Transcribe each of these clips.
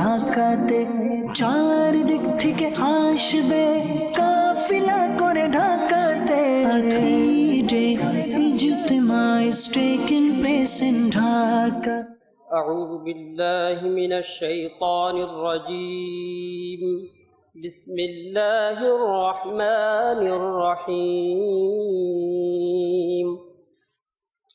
ঢাকাতে চারদিক থেকে আসবে কাফিলা করে ঢাকাতে day Ijtema is taking place in Dhaka أعوذ بالله من الشيطان الرجيم بسم الله الرحمن الرحيم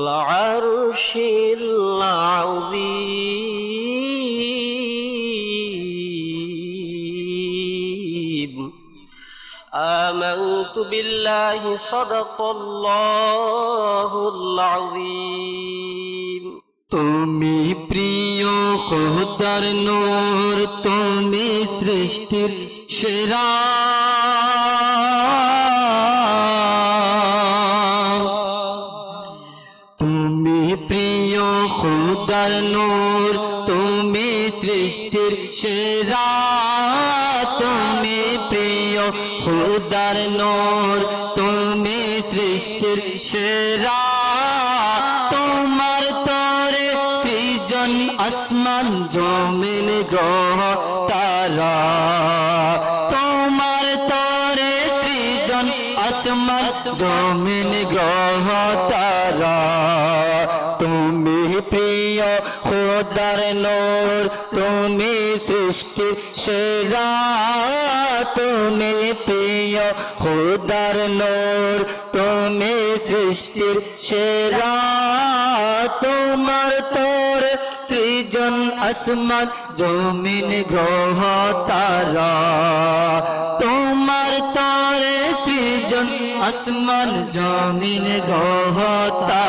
العرش العظيم آمنت بالله صدق الله العظيم তুমি প্রিয় খোদার নূর তুমি সৃষ্টির সেরা নূর, তুমি সৃষ্টির সেরা। তুমি প্রিয় খোদার নূর, তুমি সৃষ্টির সেরা। তোমার তরে সৃজন আসমান, জমিন, গ্রহ, তারা। তোমার তরে সৃজন আসমান, জমিন, গ্রহ, তারা। নূর, তুমি সৃষ্টি সেরা, তুমি প্রিয় খোদার নূর, তুমি সৃষ্টির সেরা, তোমার তোর সৃজন আসমান, জমিন, গ্রহ, তারা, তোমার তরে সৃজন আসমান, জমিন, গ্রহ, তারা।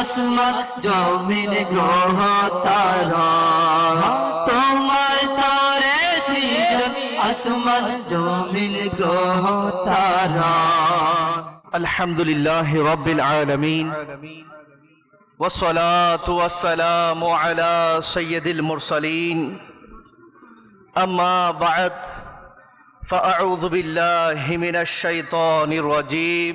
আসমান জমিন গ্রহ তারা তোমার তারে সৃজন আসমান জমিন গ্রহ তারা الحمد لله رب العالمين والصلاة والسلام على سيد المرسلين أما بعد فأعوذ بالله من الشيطان الرجيم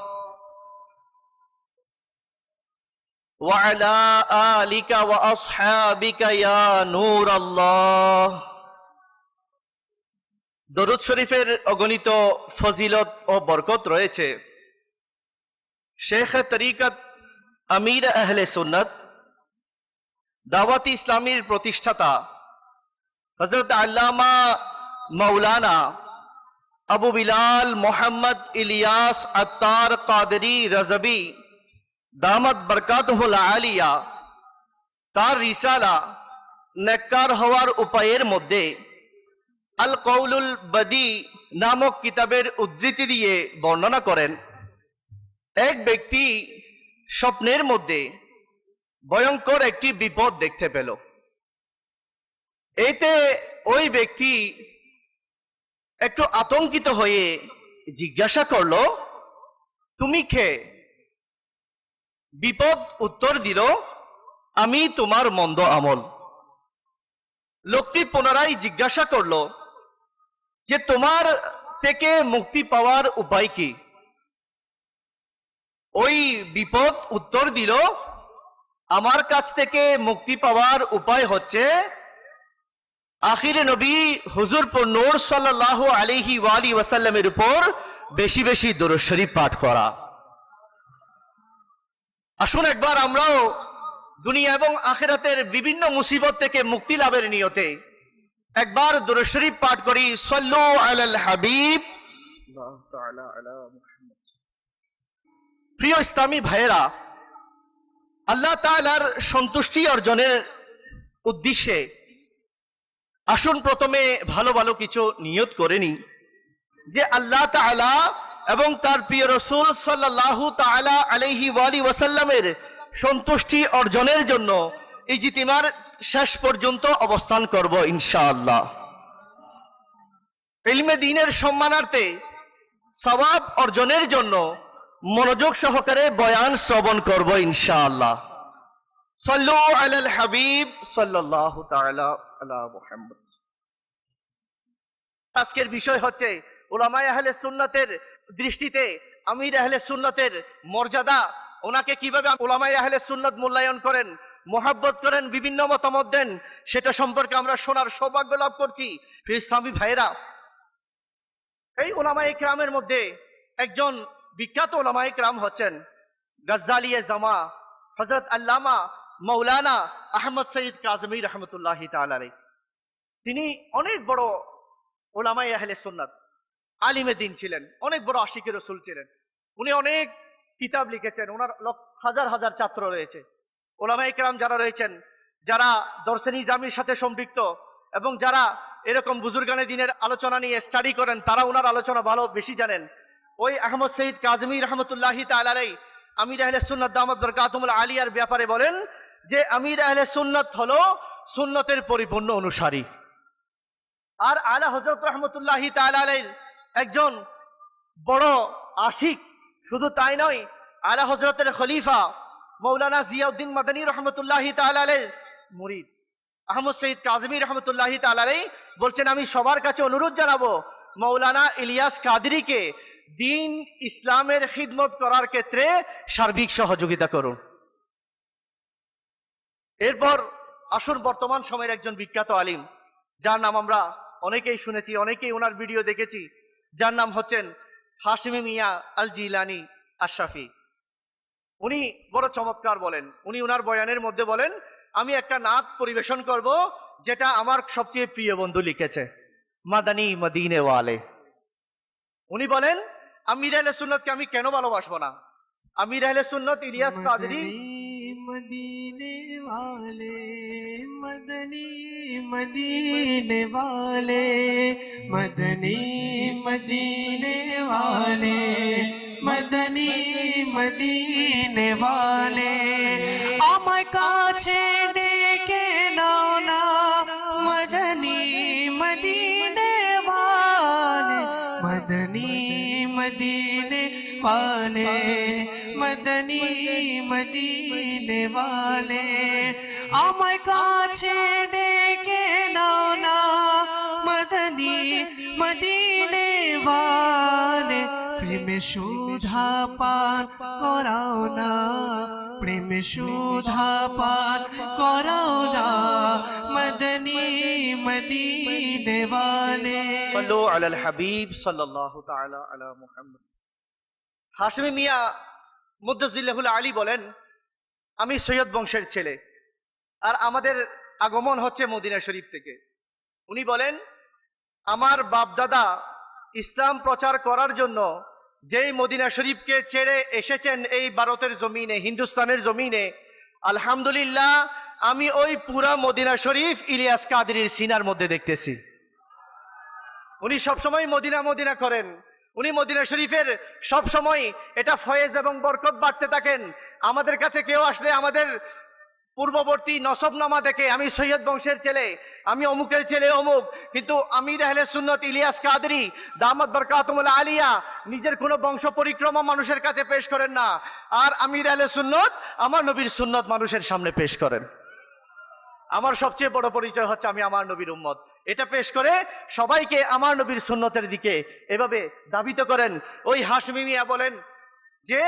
وعلى آلك وأصحابك يا نور الله দরুদ শরীফের অগণিত ফজিলত ও বরকত রয়েছে শেখ তরিকত আমির আহলে সুন্নত দাওয়াতি ইসলামীর প্রতিষ্ঠাতা হজরত আল্লামা মৌলানা আবু বিলাল মোহাম্মদ ইলিয়াস আত্তার কাদরি রজবি দামত বরকাতহুল আলিয়া। তার রিসালা নেককার হওয়ার উপায়ের মধ্যে আল কৌলুল বদি নামক কিতাবের উদ্ধৃতি দিয়ে বর্ণনা করেন। এক ব্যক্তি স্বপ্নের মধ্যে ভয়ঙ্কর একটি বিপদ দেখতে পেল। এতে ওই ব্যক্তি একটু আতঙ্কিত হয়ে জিজ্ঞাসা করল, তুমি কে? বিপদ উত্তর দিল, আমি তোমার মন্দ আমল। লোকটি পুনরায় জিজ্ঞাসা করল, যে তোমার থেকে মুক্তি পাওয়ার উপায় কি? ওই বিপদ উত্তর দিল, আমার কাছ থেকে মুক্তি পাওয়ার উপায় হচ্ছে, আখিরে নবী হুজুর নূর সাল্লাহ আলিহি ওয়ালি ওয়াসাল্লামের উপর বেশি বেশি দরুদ শরীফ পাঠ করা। আসুন একবার আমরাও দুনিয়া এবং আখেরাতের বিভিন্ন মুসিবত থেকে মুক্তি লাভের নিয়তে একবার দরুদ শরীফ পাঠ করি, সল্লু আলাল হাবিব। প্রিয় ইসলামী ভাইয়েরা, আল্লাহ তাআলার সন্তুষ্টি অর্জনের উদ্দেশ্যে আসুন প্রথমে ভালো ভালো কিছু নিয়ত করে নি যে আল্লাহ তাআলা এবং তার প্রিয় রসুল সাল্লাল্লাহু তাআলা আলাইহি ওয়ালি ওয়াসাল্লামের সন্তুষ্টি অর্জনের জন্য এই জিতিমার শেষ পর্যন্ত অবস্থান করব ইনশাআল্লাহ। ইলমে দিনের সম্মানার্থে সওয়াব অর্জনের জন্য মনোযোগ সহকারে বয়ান শ্রবণ করব ইনশাআল্লাহ। সল্লু আলাল হাবিব সাল্লাল্লাহু আজকের বিষয় হচ্ছে ওলামায় আহলে সুন্নতের দৃষ্টিতে, আমির আহলে সুন্নতের মর্যাদা, ওনাকে কীভাবে ওলামায় আহলে সুন্নত মূল্যায়ন করেন, মোহাব্বত করেন, বিভিন্ন মতামত দেন, সেটা সম্পর্কে আমরা শোনার সৌভাগ্য লাভ করছি। ইসলামী ভাইয়েরা, এই ওলামা ইকরামের মধ্যে একজন বিখ্যাত ওলামা ইকরাম হচ্ছেন গজ্জালিয়ে জামা হজরত আল্লামা মৌলানা আহমদ সঈদ কাজমি রহমতুল্লাহ তালাই তিনি অনেক বড় ওলামাই আহলে সুন্নাত। আলিমে দিন ছিলেন, অনেক বড় আশিকের রসুল ছিলেন। উনি অনেক কিতাব লিখেছেন, ওনার হাজার হাজার ছাত্র রয়েছে। ওলামা ইকরাম যারা রয়েছেন, যারা দর্শনী জামির সাথে সম্পৃক্ত এবং যারা এরকম বুজুর্গানে দিনের আলোচনা নিয়ে স্টাডি করেন, তারা ওনার আলোচনা ভালো, বেশি জানেন। ওই আহমদ সঈদ কাজমি রহমতুল্লাহি তালাই আমির আহলে সুন্নত দামদ বরকাতুমুল আলিয়ার ব্যাপারে বলেন যে, আমির আহলে সুন্নত হলো সুন্নতের পরিপূর্ণ অনুসারী। আর আলা হজরত রহমতুল্লাহি তালালের একজন বড় আশিক, শুধু তাই নয়, আলা হজরতের খলিফা মৌলানা জিয়াউদ্দিন মাদানী রহমতুল্লাহি তালালের মুরিদ। আহমদ সঈদ কাজমি রহমতুল্লাহি তালাই বলছেন, আমি সবার কাছে অনুরোধ জানাব মৌলানা ইলিয়াস কাদরিকে দিন ইসলামের খিদমত করার ক্ষেত্রে সার্বিক সহযোগিতা করুন। এরপর আসুন, বর্তমান সময়ের একজন বিখ্যাত আলিম, যার নাম আমরা অনেকেই শুনেছি, অনেকেই ওনার ভিডিও দেখেছি। যার নাম হচ্ছেন হাসিমি মিয়া আল জিলানি আশরাফি। উনি বড় চমৎকার বলেন। উনি ওনার বয়ানের মধ্যে বলেন, আমি একটা নাত পরিবেশন করব যেটা আমার সবচেয়ে প্রিয় বন্ধু লিখেছে, মাদানি মদিনে ওয়ালে। উনি বলেন, আমির আহলে সুন্নতকে আমি কেন ভালোবাসবো না? আমির আহলে সুন্নত ইলিয়াস কাদরি मदीने वाले मदनी मदीने वाले मदनी मदीने वाले मदनी मदीने वाले আমার কাছে ডেকে নাও না মদনী মদিনে वाले मदनी मदीने वाले मदनी मदीने বলে আমার কাছে ডেকে নাও না, মদনী, মদিনে বলে, প্রেমে সুধা পান করাও না, প্রেমে সুধা পান করাও না, মদনী, মদিনে বলে। বলো আলাল হাবিব সাল্লাল্লাহু তাআলা আলা মুহাম্মদ। হাশমি মিয়া মুদ্দাজিল্লাহুল আলী বলেন আমি সৈয়দ বংশের ছেলে। আর আমাদের আগমন হচ্ছে মদিনা শরীফ থেকে। উনি বলেন, আমার বাপ দাদা ইসলাম প্রচার করার জন্য যেই মদিনা শরীফকে ছেড়ে এসেছেন এই ভারতের জমিনে, হিন্দুস্তানের জমিনে, আলহামদুলিল্লাহ আমি ওই পুরা মদিনা শরীফ ইলিয়াস কাদির সিনার মধ্যে দেখতেছি। উনি সবসময় মদিনা মদিনা করেন। উনি মদিনা শরীফের সবসময় এটা ফয়েজ এবং বরকত বাড়তে থাকেন। আমাদের কাছে কেউ আসলে আমাদের পূর্ববর্তী নসবনামা দেখে, আমি সৈয়দ বংশের ছেলে, আমি অমুকের ছেলে অমুক, কিন্তু আমির আহলে সুন্নত ইলিয়াস কাদরি, দামাত বরকাতুমুল আলিয়া, নিজের কোনো বংশ পরিক্রমা মানুষের কাছে পেশ করেন না। আর আমির আহলে সুন্নত আমার নবীর সুন্নত মানুষের সামনে পেশ করেন। আমার সবচেয়ে বড় পরিচয় হচ্ছে আমি আমার নবীর উম্মত। এটা পেশ করে সবাইকে আমার নবীর সুন্নতের দিকে এভাবে দাবিত করেন। ওই হাসমি মিয়া বলেন যে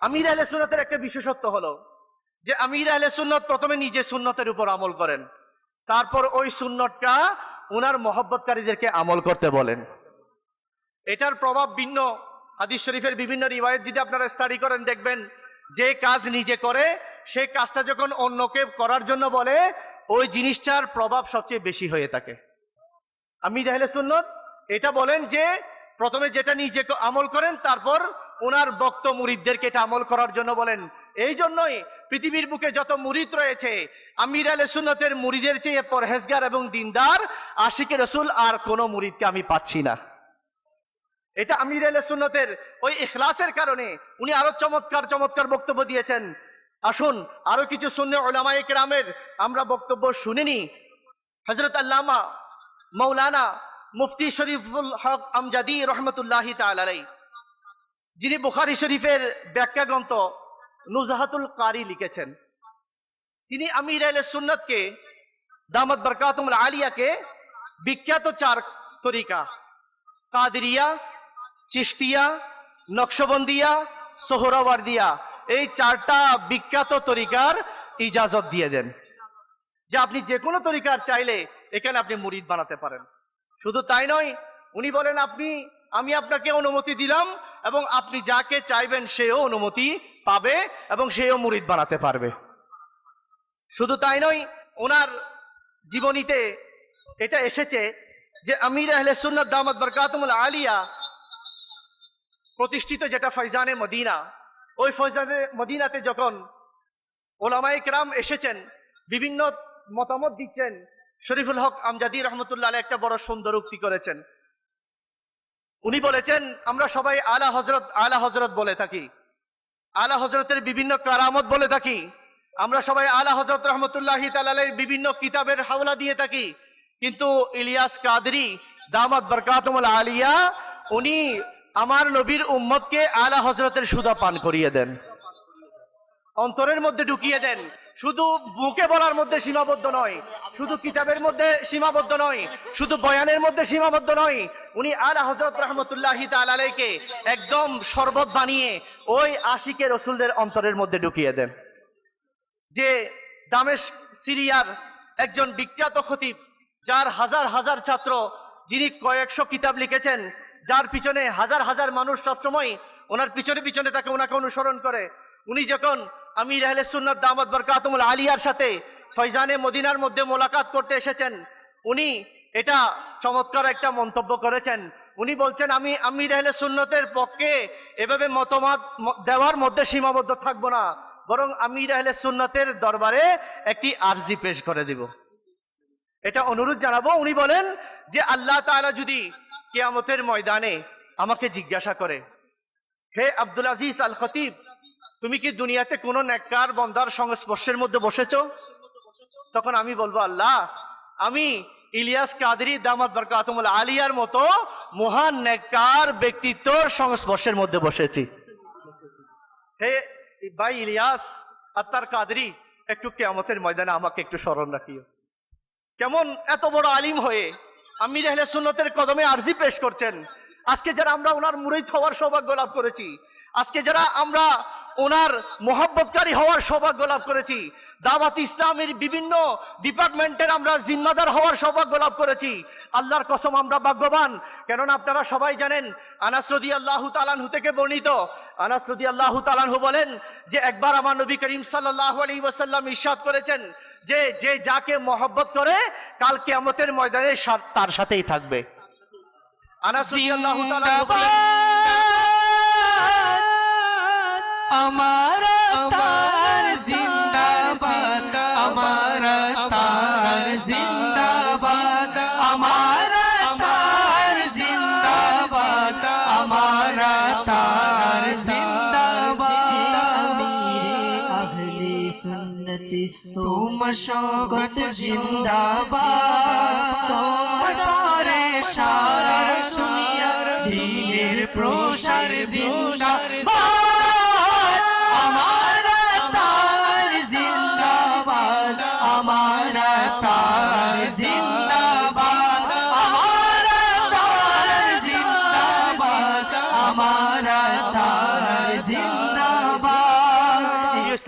আমির আহলে সুন্নতের একটা বিশেষত্ব হলো যে আমির আহলে সুন্নত প্রথমে নিজে সুন্নতের উপর আমল করেন। তারপর ওই সুন্নতটা উনার মহব্বতকারীদেরকে আমল করতে বলেন। এটার প্রভাব ভিন্ন। হাদিস শরীফের বিভিন্ন রিওয়ায়ত যদি আপনারা স্টাডি করেন, দেখবেন যে কাজ নিজে করে সেই কাজটা যখন অন্যকে করার জন্য বলে, ওই জিনিসটার প্রভাব সবচেয়ে বেশি হয়ে থাকে। আমি তাহলে সুন্নত এটা বলেন যে প্রথমে যেটা নিজে আমল করেন, তারপর ওনার বক্ত মুরিদদেরকে এটা আমল করার জন্য বলেন, এই জন্যই পৃথিবীর বুকে যত মুরিদ রয়েছে, আমির আলে সুন্নতের মুরিদের চেয়ে পরহেজগার এবং দিনদার, আশিকে রসুল আর কোনো মুরিদকে আমি পাচ্ছি না। এটা আমির আলে সুন্নতের ওই ইখলাসের কারণে উনি আরও চমৎকার চমৎকার বক্তব্য দিয়েছেন। আসুন, আরও কিছু শুনে ওলামায়ে কেরামের আমরা বক্তব্য শুনিনি। হজরত আল্লামা মৌলানা মুফতি শরীফুল হক আমজাদি রহমতুল্লাহি তালাই যিনি বুখারি শরীফের ব্যাখ্যা গ্রন্থ নুজাহাতুল কারি লিখেছেন, তিনি আমির আল সুন্নতকে দামদ বরকাতুল আলিয়াকে বিখ্যাত চার তরিকা, কাদরিয়া চিস্তিয়া নকশবন্দিয়া, সোহরাওয়ার্দিয়া, এই চারটা বিখ্যাত তরিকার ইজাজত দিয়ে দেন, যে আপনি যে কোনো তরিকার চাইলে এখানে আপনি মুরিদ বানাতে পারেন। শুধু তাই নয়, উনি বলেন, আপনি আমি আপনাকে অনুমতি দিলাম এবং আপনি যাকে চাইবেন সেও অনুমতি পাবে এবং সেও মুরিদ বানাতে পারবে। শুধু তাই নয়, ওনার জীবনীতে এটা এসেছে যে আমির আহলে সুন্নত দামদ বরকাতমুল আলিয়া প্রতিষ্ঠিত যেটা ফৈজানে মদিনা, ওই ফৈজানে মদিনাতে যখন ওলামাই কেরাম এসেছেন, বিভিন্ন মতামত দিচ্ছেন, শরীফুল হক আমজাদি রহমতুল্লাহ একটা বড় সুন্দর উক্তি করেছেন। উনি বলেছেন, আমরা সবাই আলা হজরত আলা হজরত বলে থাকি। আলা হজরতের বিভিন্ন কারামত বলে থাকি। আমরা সবাই আলা হজরত রহমতুল্লাহ তালের বিভিন্ন কিতাবের হাওলা দিয়ে থাকি। কিন্তু ইলিয়াস কাদরি, দামাত বরকাতমুল আলিয়া, উনি আমার নবীর উম্মতকে আলা হজরতের সুদা পান করিয়ে দেন। অন্তরের মধ্যে ঢুকিয়ে দেন। শুধু মুখে বলার মধ্যে সীমাবদ্ধ নয়, শুধু কিতাবের মধ্যে সীমাবদ্ধ নয়, শুধু বয়ানের মধ্যে সীমাবদ্ধ নয়, উনি আলা হজরত রহমতুল্লাহ তালাকে একদম শরবত বানিয়ে ওই আশিকে রসুলদের অন্তরের মধ্যে ঢুকিয়ে দেন। যে দামেশ সিরিয়ার একজন বিখ্যাত খতিব, যার হাজার হাজার ছাত্র, যিনি কয়েকশো কিতাব লিখেছেন, যার পিছনে হাজার হাজার মানুষ সবসময় ওনার পিছনে পিছনে তাকে ওনাকে অনুসরণ করে, উনি যখন আমির আহলে সুন্নত দামদ বরকাতুল আলিয়ার সাথে ফৈজানে মদিনার মধ্যে মোলাকাত করতে এসেছেন। উনি এটা চমৎকার একটা মন্তব্য করেছেন। উনি বলছেন, আমি আমির আহলে সুন্নতের পক্ষে এভাবে মতামত দেওয়ার মধ্যে সীমাবদ্ধ থাকব না। বরং আমির আহলে সুন্নতের দরবারে একটি আর্জি পেশ করে দিব। এটা অনুরোধ জানাব। উনি বলেন যে, আল্লাহ তাআলা যদি কেয়ামতের ময়দানে আমাকে জিজ্ঞাসা করে, হে আব্দুল আজিজ আল খতিব তুমি কি দুনিয়াতে কোনো নেককার বন্দার সংস্পর্শের মধ্যে বসেছ? তখন আমি বলব, আল্লাহ, আমি ইলিয়াস কাদরি দামাত বরকাতুল আলিয়ার মতো মহান নেককার ব্যক্তিত্বর সংস্পর্শের মধ্যে বসেছি। হে ভাই ইলিয়াস আত্মার কাদরি, একটু কেয়ামতের ময়দানে আমাকে একটু স্মরণ রাখিও। কেমন এত বড় আলিম হয়ে আমির আহলে সুন্নতের কদমে আর্জি পেশ করছেন। আজকে যারা আমরা ওনার মুরিদ হওয়ার সৌভাগ্য লাভ করেছি, আজকে যারা আমরা ওনার মোহাব্বতকারী হওয়ার সৌভাগ্য লাভ করেছি। দাওয়াত ইসলামের বিভিন্ন ডিপার্টমেন্টের আমরা জিম্মাদার হওয়ার সৌভাগ্য লাভ করেছি। আল্লাহর কসম, আমরা ভাগ্যবান। কেননা আপনারা সবাই জানেন, আনাস রদি আল্লাহ তালানহু থেকে বর্ণিত। আনাস রদি আল্লাহ তালানহু বলেন যে, একবার আমার নবী করিম সাল্লাহ আলী ওয়াসাল্লাম ইরশাদ করেছেন যে যে যাকে মহব্বত করে, কাল কিয়ামতের ময়দানে তার সাথেই থাকবে। আনাস রাদিয়াল্লাহু তাআলা আমার তার জিন্দাবাদ আমার তার জিন্দাবাদ আমার তার জিন্দাবাদ আমার তার জিন্দাবাদ আহলে সুন্নতি তোমার শকত জিন্দাবাদ। তোমার সারা দুনিয়া দিনের প্রসার জিন্দাবাদ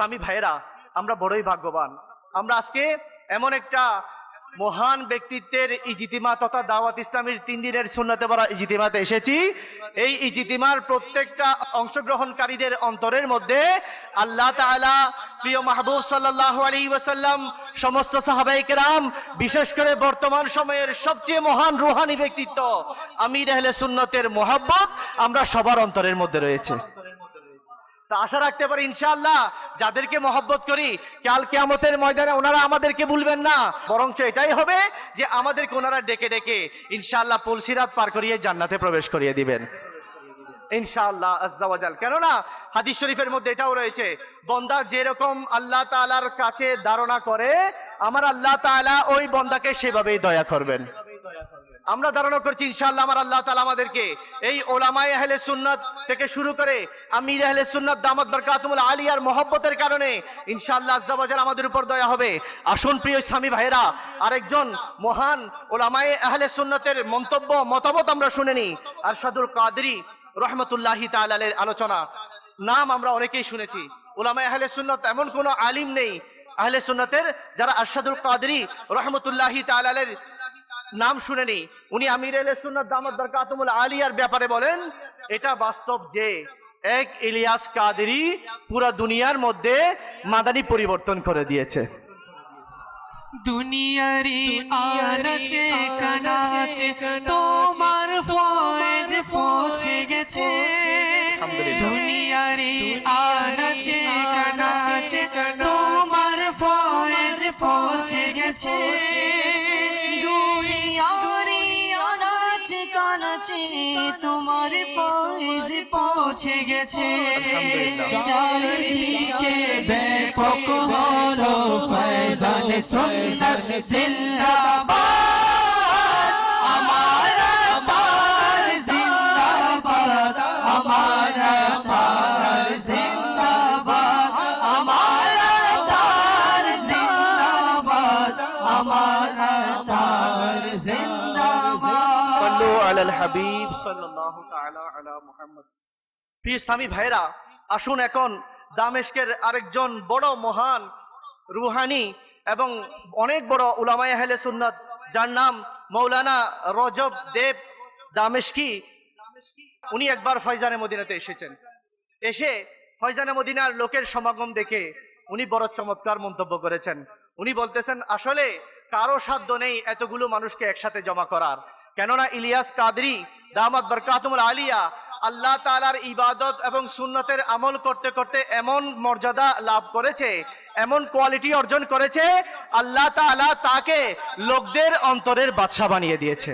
ইসলামী ভাইয়েরা, আমরা বড়ই ভাগ্যবান। আমরা আজকে এমন একটা মহান ব্যক্তিত্বের ইজিতিমা তথা দাওয়াত ইসলামীর তিন দিনের সুন্নতে বড় ইজিতিমাতে এসেছি। এই ইজিতিমার প্রত্যেকটা অংশগ্রহণকারীদের অন্তরের মধ্যে আল্লাহ তাআলা প্রিয় মাহবুব সাল্লাল্লাহু আলাইহি ওয়াসাল্লাম, সমস্ত সাহাবাই কেরাম, বিশেষ করে বর্তমান সময়ের সবচেয়ে মহান রুহানি ব্যক্তিত্ব, আমির আহলে সুন্নতের মোহাব্বত আমরা সবার অন্তরের মধ্যে রয়েছে। তা আশা রাখতে পারি ইনশাআল্লাহ যাদেরকে মহব্বত করি, কাল কেয়ামতের ময়দানে ওনারা আমাদেরকে ভুলবেন না। বরঞ্চ এটাই হবে যে আমাদেরকে ওনারা ডেকে ডেকে ইনশাআল্লাহ পুলসিরাত পার করিয়ে জান্নাতে প্রবেশ করিয়ে দিবেন। ইনশাআল্লাহ আজ্জাওয়াজাল কেননা হাদিস শরীফের মধ্যে এটাও রয়েছে, বন্দা যেরকম আল্লাহ তাআলার কাছে ধারণা করে, আমার আল্লাহ তাআলা ওই বন্দাকে সেভাবেই দয়া করবেন। আমরা ধারণা করছি, ইনশাআল্লাহ আমার আল্লাহ তালা আমাদেরকে এই ওলামায়ে আহলে সুন্নাত থেকে শুরু করে আমির আহলে সুন্নাত, দামাত বরকাতুল আলিয়ার মহব্বতের কারণে ইনশাআল্লাহ আজ্জাওয়াজাল আমাদের উপর দয়া হবে। আসুন প্রিয় ইসলামী ভাইয়েরা, আরেকজন মহান ওলামায়ে আহলে সুন্নাতের মন্তব্য, মতামত আমরা শুনেনি আরশাদুল কাদরি রহমতুল্লাহি তাআলার আলোচনা। নাম আমরা অনেকেই শুনেছি। ওলামায়ে আহলে সুন্নাত এমন কোনো আলিম নেই। আহলে সুন্নাতের যারা আরশাদুল কাদরি রহমতুল্লাহি তাআলার নাম শুনেনি উনি আমির দামত বরকাতুল আলিয়ার ব্যাপারে বলেন এটা বাস্তব যে এক ইলিয়াস কাদেরি পুরা দুনিয়ার মধ্যে মাদানি পরিবর্তন করে দিয়েছে। দুনিয়ারি আনাচে কানাচে তোমার ফয়েজ পৌঁছে গেছে। দুনিয়ারি আনাচে কানাচে তোমার ফয়েজ পৌঁছে গেছে। কানাচে তোমার ফয়েজ পৌঁছে গেছে। চারিদিকে ব্যাপক হলো ফয়জান সুন্নাত জিন্দাবাদ। হাবিব প্রিয় ইসলামী ভাইরা আসুন এখন দামেশকের আরেকজন বড় মহান রুহানি এবং অনেক বড় উলামায়ে আহলে সুন্নাত, যার নাম মৌলানা রজব দেব দামেশকি উনি একবার ফয়জানে মদিনাতে এসেছেন। এসে ফয়জানে মদিনার লোকের সমাগম দেখে উনি বড় চমৎকার মন্তব্য করেছেন। উনি বলতেছেন, আসলে কারও সাধ্য নেই এতগুলো মানুষকে একসাথে জমা করার। কেননা ইলিয়াস কাদরি, দামাত বরকাতুল আলিয়া, আল্লাহ তালার ইবাদত এবং সুন্নতের আমল করতে করতে এমন মর্যাদা লাভ করেছে, এমন কোয়ালিটি অর্জন করেছে, আল্লাহ তাআলা তাকে লোকদের অন্তরের বাদশা বানিয়ে দিয়েছে।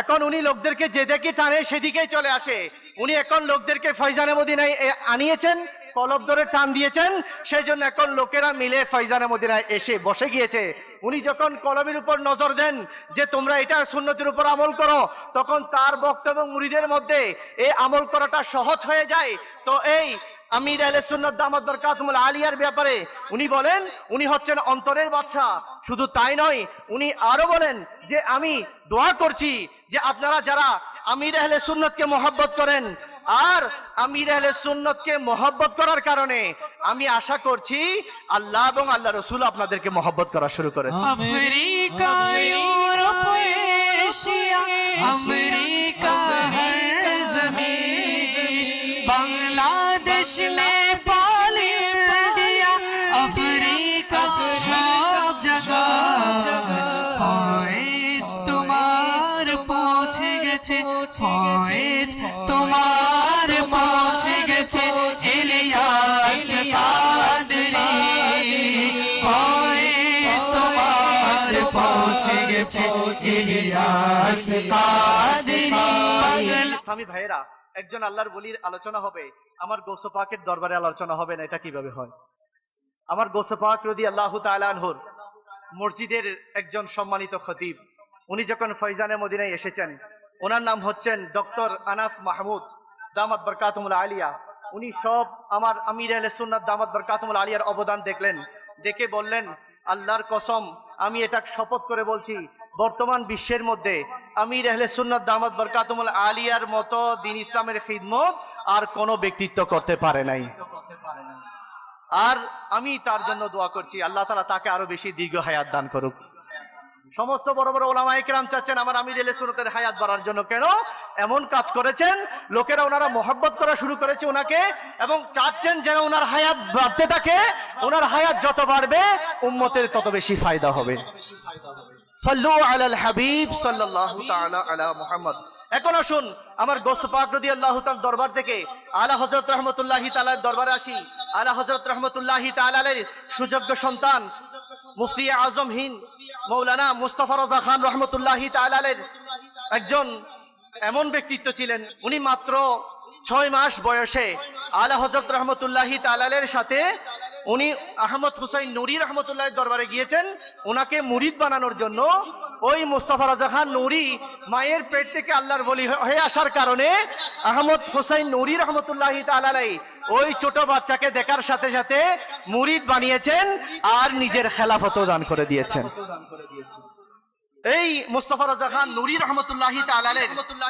এখন উনি লোকদেরকে যেদিকে টানে সেদিকেই চলে আসে। উনি এখন লোকদেরকে ফৈজানে মদিনায় আনিয়েছেন কলব ধরে টান দিয়েছেন সেই জন্য এখন লোকেরা মিলে ফৈজানে মদিনায় এসে বসে গিয়েছে। উনি যখন কলমের উপর নজর দেন যে তোমরা এটা সুন্নতির উপর আমল করো, তখন তার বক্তব্য এবং মুড়িদের মধ্যে এই আমল করাটা সহজ হয়ে যায়। তো এই আমির আলে সুন্নত দামাত বরকাতুল আলিয়ার ব্যাপারে উনি বলেন, উনি হচ্ছেন অন্তরের বাদশা শুধু তাই নয়, উনি আরও বলেন যে আমি দোয়া করছি যে আপনারা যারা আমির আহলে সুন্নতকে মহব্বত করেন আর আমির আহলে সুন্নতকে মহব্বত করার কারণে আমি আশা করছি আল্লাহ এবং আল্লাহ রসুল আপনাদেরকে মহব্বত করা শুরু করে বাংলাদেশ আফ্রিকা সব জায়গা তোমার পৌঁছে গেছে তোমার স্বামী ভাইয়েরা, একজন আল্লাহর বলির আলোচনা হবে। আমার গৌসপাকের দরবারে আলোচনা হবে না, এটা কীভাবে হয়? আমার গোসফাক রদি আল্লাহ তালানহর মসজিদের একজন সম্মানিত খতিব। উনি যখন ফৈজানে মদিনায় এসেছেন, ওনার নাম হচ্ছেন ডক্টর আনাস মাহমুদ দামাত বরকাতমুল আলিয়া। উনি সব আমার আমির আল সুন্নাত দামাত বরকাতমুল আলিয়ার অবদান দেখলেন, দেখে বললেন, আল্লাহর কসম আমি এটা শপথ করে বলছি, বর্তমান বিশ্বের মধ্যে আমি আহলে সুন্নাত দামদ বরকাতমুল আলিয়ার মতো দিন ইসলামের খিদমত আর কোনো ব্যক্তিত্ব করতে পারে নাই। আর আমি তার জন্য দোয়া করছি, আল্লাহ তালা তাকে আরও বেশি দীর্ঘ হায়াত দান করুক। সমস্ত বড় বড় ওলামা একরাম চাচ্ছেন আমার আমির এলে সুরতের হায়াত বাড়ার জন্য। কেন? এমন কাজ করেছেন, লোকেরা ওনারা মোহাব্বত করা শুরু করেছে ওনাকে এবং চাচ্ছেন যেন ওনার হায়াত বাড়তে থাকে, ওনার হায়াত যত বাড়বে, উম্মতের তত বেশি ফায়দা হবে। সাল্লু আলাল হাবিব, সাল্লাল্লাহু তাআলা আলা মুহাম্মদ। এখন আসুন, আমার গোস পাক রাদিয়াল্লাহু তাআলার দরবার থেকে আলা হযরত রাহমাতুল্লাহি তাআলার দরবারে আসি। আলা হযরত রাহমাতুল্লাহি তাআলার সুযোগ্য সন্তান মুফতি আজম হিন মৌলানা মুস্তফা রাজা খান রহমতুল্লাহ তালের একজন এমন ব্যক্তিত্ব ছিলেন, উনি মাত্র ছয় মাস বয়সে আলা হজরত রহমতুল্লাহ তালালের সাথে উনি আহমদ হুসাইন নুরি রহমতুল্লাহ দরবারে গিয়েছেন ওনাকে মুরিদ বানানোর জন্য ওই মুস্তফা রাজা খান নুরি মায়ের পেট থেকে আল্লাহর বলি হয়ে আসার কারণে আহমদ হুসাইন নুরি রহমতুল্লাহি তালাই ওই ছোট বাচ্চাকে দেখার সাথে সাথে মুরিদ বানিয়েছেন আর নিজের খেলাফত দান করে দিয়েছেন। এই মুস্তফা রাজা খান নুরি রহমতুল্লাহি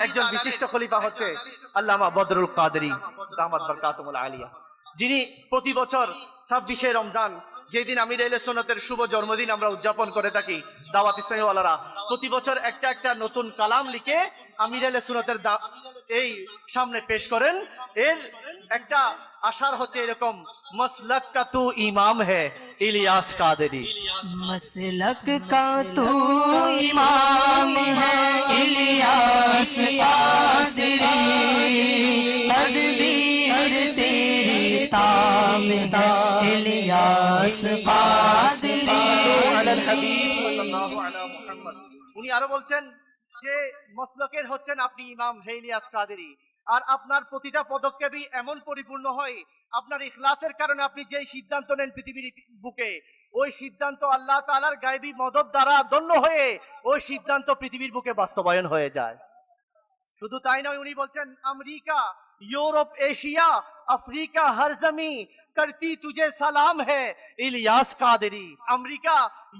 একজন বিশিষ্ট খলিফা হচ্ছে আল্লামা বদরুল কাদরি। দামাত বরকাতুল আলিয়া। যিনি প্রতি বছর ছাব্বিশে রমজান, যেদিন আমির সোনাতের শুভ জন্মদিন আমরা উদযাপন করে থাকি, দাওয়াত ইসলামীওয়ালারা প্রতি বছর একটা একটা নতুন কালাম লিখে আমির সোনাতের এই সামনে পেশ করেন। এর একটা আশার হচ্ছে এরকম মসলক কা তু ইমাম হে ইলিয়াস কাদেরি। মসলক কা তু ইমাম হে ইলিয়াস কাদেরি। তদবীর উনি আরও বলছেন যে মসলকের হচ্ছেন আপনি ইমাম হেলিয়াস কাদেরি। আর আপনার প্রতিটা পদক্ষেপই এমন পরিপূর্ণ হয়, আপনার ইখলাসের কারণে আপনি যেই সিদ্ধান্ত নেন পৃথিবীর বুকে, ওই সিদ্ধান্ত আল্লাহ তালার গাইবী মদত দ্বারা দন্য হয়ে ওই সিদ্ধান্ত পৃথিবীর বুকে বাস্তবায়ন হয়ে যায়। শুধু তাই নয়, উনি বলছেন, আমেরিকা, ইউরোপ, এশিয়া আফ্রিকা হর জমি করতি তুঝে সালাম হে Ilyas Qadri. America,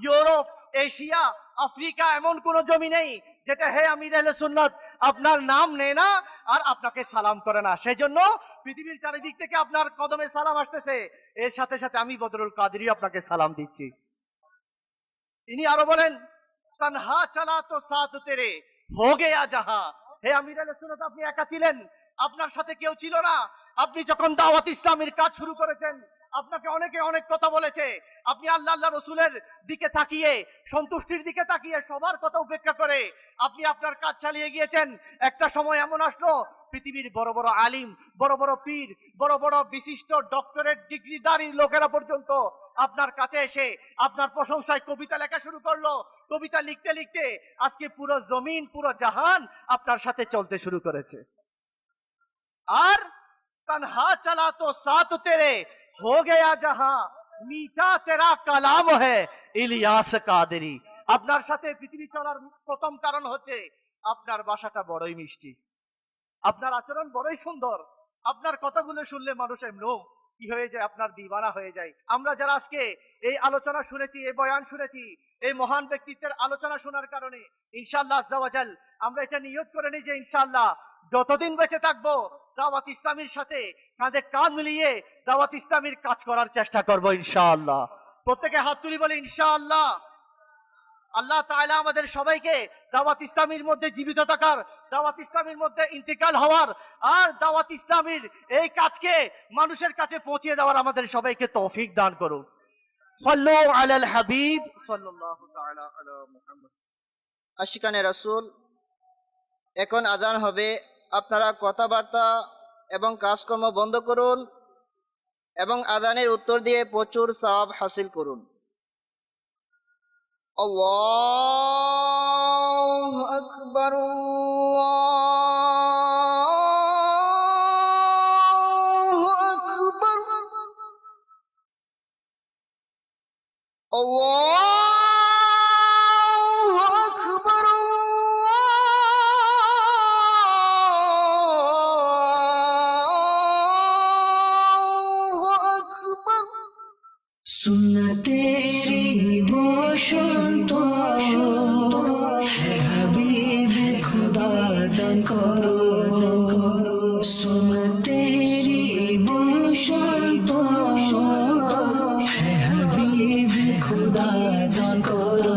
Europe, Asia, Africa এমন কোন জমি নেই যেটা হে আমির আহলে সুন্নাত আপনার নাম নেয় না আর আপনাকে সালাম করে না। সেই জন্য পৃথিবীর চারিদিক থেকে আপনার কদমে সালাম আসতেছে। এর সাথে সাথে আমি বদরুল কাদেরি আপনাকে সালাম দিচ্ছি। ইনি আরও বলেন, তনহা চালা তো সাথ তেরে, হো গেয়া যাহা হে আমির আল সুনত আপনি একা ছিলেন? আপনার সাথে কেউ ছিল না। আপনি যখন দাওয়াত ইসলামের কাজ শুরু করেছেন, আপনাকে অনেকে অনেক কথা বলেছে। আপনি আল্লাহ আল্লাহ রসুলের দিকে তাকিয়ে, সন্তুষ্টির দিকে তাকিয়ে সবার কথা উপেক্ষা করে আপনি আপনার কাজ চালিয়ে গিয়েছেন। একটা সময় এমন আসলো, পৃথিবীর বড় বড় আলিম, বড় বড় পীর, বড় বড় বিশিষ্ট ডক্টরেট ডিগ্রিদারি লোকেরা পর্যন্ত আপনার কাছে এসে আপনার প্রশংসায় কবিতা লেখা শুরু করল। কবিতা লিখতে লিখতে আজকে পুরো জমিন, পুরো জাহান আপনার সাথে চলতে শুরু করেছে। আর তনহা চলা তো সাত তেরে হো গয়া জাহা মিঠা তেরা কালাম হে ইলিয়াস কাদেরি আপনার সাথে পৃথিবী চলার প্রথম কারণ হচ্ছে আপনার বাসাটা বড়ই মিষ্টি আপনার আচরণ বড়ই সুন্দর আপনার কথাগুলো শুনলে মানুষ এমন কি হয়ে যায় আপনার দিবানা হয়ে যায় আমরা যারা আজকে এই আলোচনা শুনেছি এই বয়ান শুনেছি এই মহান ব্যক্তিত্বের আলোচনা শোনার কারণে ইনশাল্লাহ আমরা এটা নিয়োগ করে নিই যে ইনশাআল্লাহ যতদিন বেঁচে থাকব, দাওয়াত ইসলামীর সাথে কাঁধে কাঁধ মিলিয়ে দাওয়াত ইসলামীর কাজ করার চেষ্টা করব ইনশাআল্লাহ। প্রত্যেকে হাত তুলি বলে, ইনশাআল্লাহ। আল্লাহ তাআলা আমাদের সবাইকে দাওয়াত ইসলামীর মধ্যে জীবিত থাকার, দাওয়াত ইসলামীর মধ্যে ইন্তেকাল হওয়ার আর দাওয়াত ইসলামীর এই কাজকে মানুষের কাছে পৌঁছে দেওয়ার আমাদের সবাইকে তৌফিক দান করুন। সাল্লু আলাল হাবিব, সাল্লাল্লাহু তাআলা আলা মুহাম্মদ। আশিকানে রাসূল, এখন আজান হবে আপনারা কথাবার্তা এবং কাজকর্ম বন্ধ করুন এবং আজানের উত্তর দিয়ে প্রচুর সওয়াব হাসিল করুন। আল্লাহু আকবার। আল্লাহু খুদা দান করো